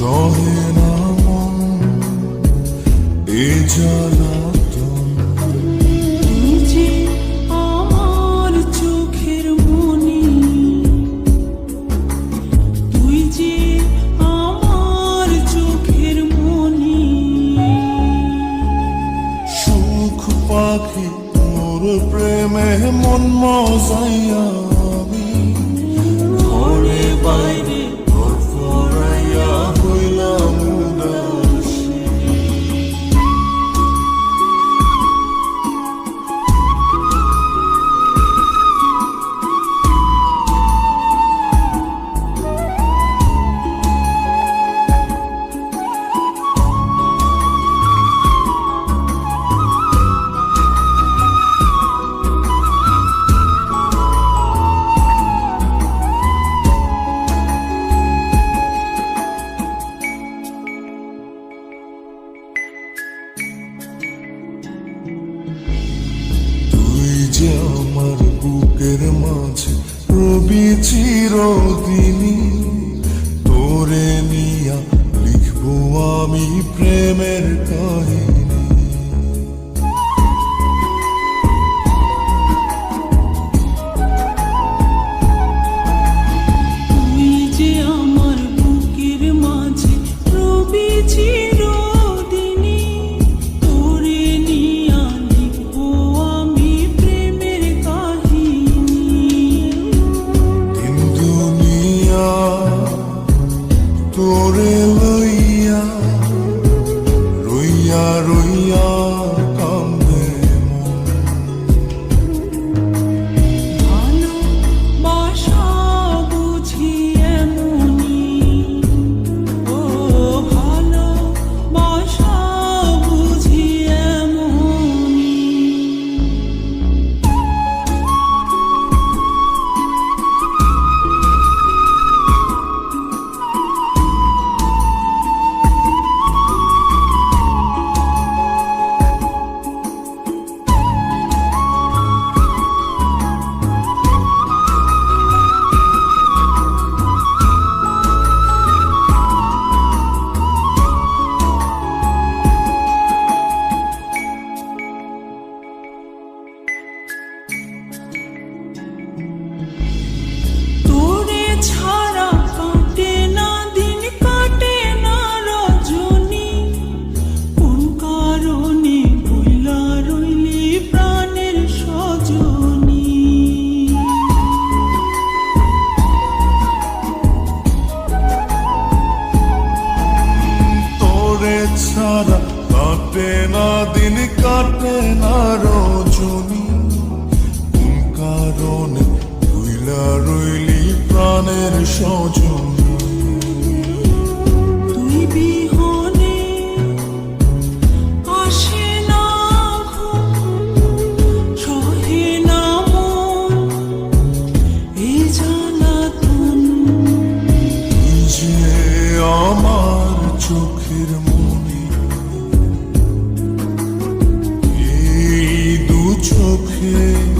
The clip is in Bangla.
সহে না মন এ যে আমার চোখের মনি তুই যে আমার চোখের মনি প্রেমে মন মজাইয়া আমি ঘরে বাইরে বিনোদিনী তোরে নিয়া লিখব আমি প্রেমের কাহিনী। তোরে লইয়া রইয়া রইয়া നാഥ കാട്ടേനാഥിന് കാട്ടേ ki